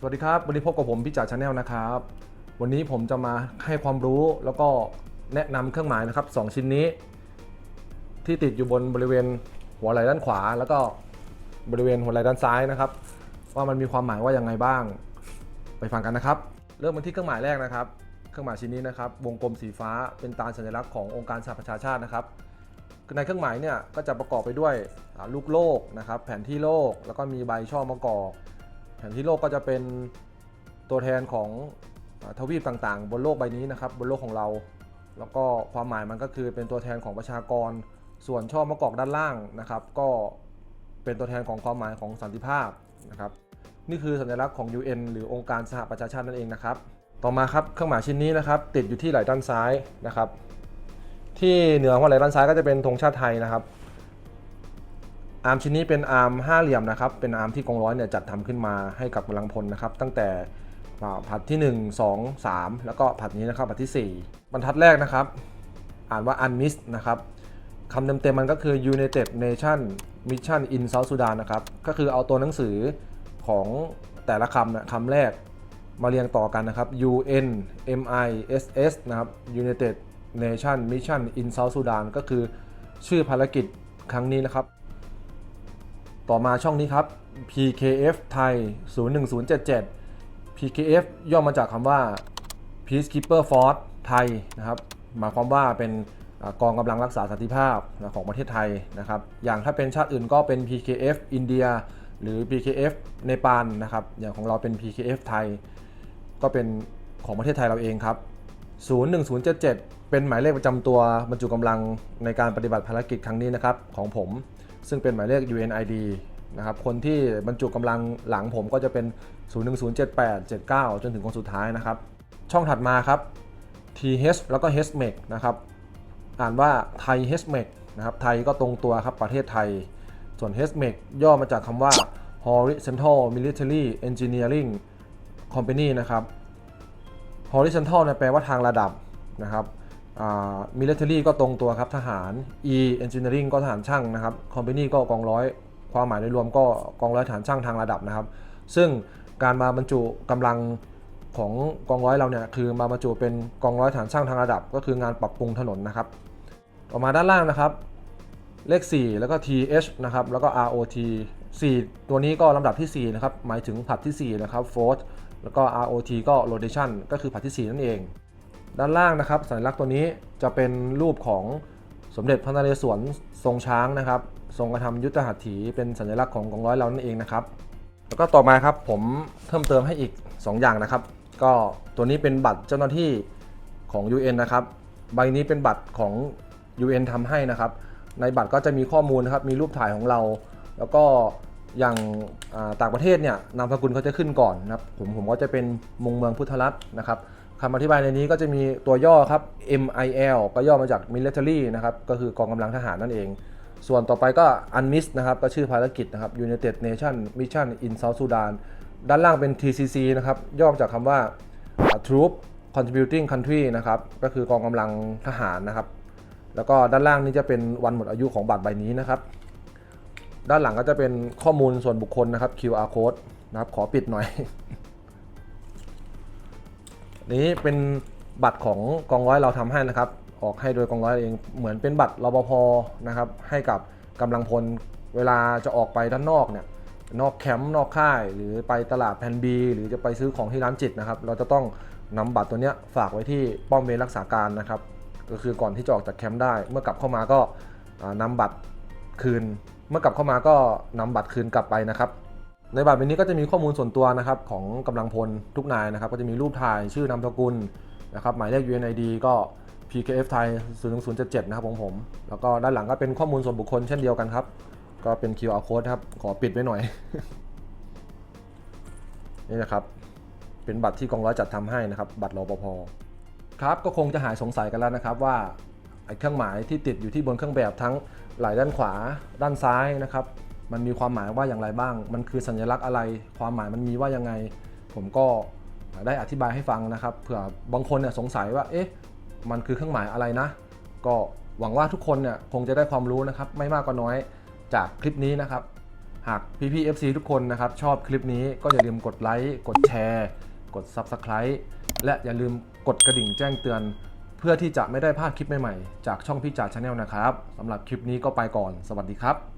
สวัสดีครับ วันนี้พบกับผมพี่จ่าชาแนลนะครับ วันนี้ผมจะมาให้ความรู้แล้วก็แนะนำเครื่องหมายนะครับสองชิ้นนี้ ที่ติดอยู่บนบริเวณหัวไหล่ด้านขวา แล้วก็บริเวณหัวไหล่ด้านซ้ายนะครับ ว่ามันมีความหมายว่าอยังไงบ้าง ไปฟังกันนะครับ เริ่มกันที่เครื่องหมายแรกนะครับ เครื่องหมายชิ้นนี้นะครับ วงกลมสีฟ้าเป็นตราสัญลักษณ์ขององค์การสหประชาชาตินะครับในเครื่องหมายเนี่ยก็จะประกอบไปด้วยลูกโลกนะครับ แผนที่โลกแล้วก็มีใบช่อมะกอก แผนที่โลกก็จะเป็นตัวแทนของทวีปต่างๆ บนโลกใบนี้นะครับ บนโลกของเรา แล้วก็ความหมายมันก็คือเป็นตัวแทนของประชากร ส่วนช่อมะกอกด้านล่างนะครับ ก็เป็นตัวแทนของความหมายของสันติภาพนะครับ นี่คือสัญลักษณ์ของ UN หรือองค์การสหประชาชาตินั่นเองนะครับ ต่อมาครับเครื่องหมายชิ้นนี้นะครับ ติดอยู่ที่ไหล่ด้านซ้ายนะครับ ที่เหนือหัวไหล่ด้านซ้ายก็จะเป็นธงชาติไทยนะครับ อาร์มชิ้นนี้เป็นอาร์มห้าเหลี่ยมนะครับ เป็นอาร์มที่กองร้อยเนี่ยจัดทำขึ้นมาให้กับกำลังพลนะครับ ตั้งแต่ผัดที่ 1 2 3 แล้วก็ผัดนี้นะครับผัดที่ 4 บรรทัดแรกนะครับ อ่านว่า UNMISS นะครับคำเต็มๆมันก็คือ United Nation Mission in South Sudan นะครับ ก็คือเอาตัวหนังสือของแต่ละคำนะคำแรกมาเรียงต่อกันนะครับ UN MISS นะครับ United Nation Mission in South Sudan ก็คือชื่อภารกิจครั้งนี้นะครับ ต่อมาช่องนี้ครับ PKF ไทย 01077 PKF ย่อมาจากคำว่า Peacekeeper Force ไทยนะครับหมายความว่าเป็นกองกำลังรักษาสันติภาพของประเทศไทยนะครับ อย่างถ้าเป็นชาติอื่นก็เป็น PKF อินเดีย หรือ PKF เนปาลนะครับ อย่างของเราเป็น PKF ไทย ก็เป็นของประเทศไทยเราเองครับ 01077 เป็นหมายเลขประจำตัวบรรจุกำลังในการปฏิบัติภารกิจครั้งนี้นะครับของผม ซึ่งเป็นหมายเลข UNID นะครับ คนที่บรรจุกำลังหลังผมก็จะเป็น 01078 79 จนถึงคนสุดท้ายนะครับ ช่องถัดมาครับ TH แล้วก็ HMEC นะครับ อ่านว่าไทย HMEC นะครับ ไทยก็ตรงตัวครับประเทศไทย ส่วน HMEC ย่อมาจากคำว่า Horizontal Military Engineering Company นะครับ horizontal เนี่ยแปลว่าทางระดับนะครับ อ่า military ก็ตรงตัวครับทหาร e engineering ก็ทหารช่างนะครับ company ก็กองร้อย ความหมายโดยรวมก็กองร้อยทหารช่างทางระดับนะครับ ซึ่งการมาบรรจุกำลังของกองร้อยเราเนี่ยคือมาบรรจุเป็นกองร้อยทหารช่างทางระดับ ก็คืองานปรับปรุงถนนนะครับ ต่อมาด้านล่างนะครับ เลข 4 แล้วก็ th นะครับแล้วก็ rot 4 ตัวนี้ก็ลำดับที่ 4 นะครับ หมายถึงผัดที่ 4 นะครับ fourth แล้วก็ rot ก็ rotation ก็คือผัดที่ 4 นั่นเอง ด้านล่างนะครับ สัญลักษณ์ตัวนี้จะเป็นรูปของสมเด็จพระนเรศวรทรงช้างนะครับ ทรงกระทำยุทธหัตถีเป็นสัญลักษณ์ของกองร้อยเรานั่นเองนะครับ แล้วก็ต่อมาครับผมเพิ่มเติมให้อีก 2 อย่างนะครับ ก็ตัวนี้เป็นบัตรเจ้าหน้าที่ของ UN นะครับ ใบนี้เป็นบัตรของ UN ทำให้นะครับ ในบัตรก็จะมีข้อมูลนะครับ มีรูปถ่ายของเรา แล้วก็อย่างต่างประเทศเนี่ยนามสกุลเขาจะขึ้นก่อนนะครับ ผมผมก็จะเป็นมงเมืองพุทธรัตน์นะครับ คำอธิบายในนี้ก็จะมีตัวย่อครับ MIL ก็ย่อมาจาก military นะครับ ก็คือกองกำลังทหารนั่นเอง ส่วนต่อไปก็ UNMISS นะครับ ก็ชื่อภารกิจนะครับ United Nation Mission in South Sudan ด้านล่างเป็น TCC นะครับ ย่อจากคำว่า Troop Contributing Country นะครับ ก็คือกองกำลังทหารนะครับ แล้วก็ด้านล่างนี้จะเป็นวันหมดอายุของบัตรใบนี้นะครับ ด้านหลังก็จะเป็นข้อมูลส่วนบุคคลนะครับ QR code นะครับ ขอปิดหน่อย นี้เป็นบัตรของกองร้อยเราทำให้นะครับ ออกให้โดยกองร้อยเองเหมือนเป็นบัตรรปภนะครับให้กับกำลังพลเวลาจะออกไปด้านนอกเนี่ยนอกแคมป์นอกค่าย หรือไปตลาดแพนบีหรือจะไปซื้อของที่ร้านจิตนะครับ เราจะต้องนำบัตรตัวนี้ฝากไว้ที่ป้อมเวรรักษาการนะครับ ก็คือก่อนที่จะออกจากแคมป์ได้ เมื่อกลับเข้ามาก็อ่านำบัตรคืน เมื่อกลับเข้ามาก็นำบัตรคืนกลับไปนะครับ ในบัตรใบนี้ก็จะมีข้อมูลส่วนตัวนะครับของกำลังพลทุกนายนะครับก็จะมีรูปถ่ายชื่อนามสกุลนะครับหมายเลข UNID ก็ PKF ไทย01077 นะครับของผม แล้วก็ด้านหลังก็เป็นข้อมูลส่วนบุคคลเช่นเดียวกันครับ ก็เป็น QR code ครับ ขอปิดไว้หน่อย นี่นะครับ เป็นบัตรที่กองร้อยจัดทำให้นะครับ บัตรรปภครับ ก็คงจะหายสงสัยกันแล้วนะครับว่าไอ้เครื่องหมายที่ติดอยู่ที่บนเครื่องแบบทั้งไหล่ด้านขวาด้านซ้ายนะครับ มันมีความหมายว่าอย่างไรบ้าง มันคือสัญลักษณ์อะไร ความหมายมันมีว่ายังไง ผมก็ได้อธิบายให้ฟังนะครับ เผื่อบางคนเนี่ยสงสัยว่า เอ๊ะ มันคือเครื่องหมายอะไรนะ ก็หวังว่าทุกคนเนี่ยคงจะได้ความรู้นะครับ ไม่มากก็น้อยจากคลิปนี้นะครับ หากพี่ๆ FC ทุกคนนะครับ ชอบคลิปนี้ก็อย่าลืมกดไลค์ กดแชร์ กด Subscribe และอย่าลืมกดกระดิ่งแจ้งเตือน เพื่อที่จะไม่ได้พลาดคลิปใหม่ๆ จากช่องพี่จ่าชาแนลนะครับสำหรับคลิปนี้ก็ไปก่อน สวัสดีครับ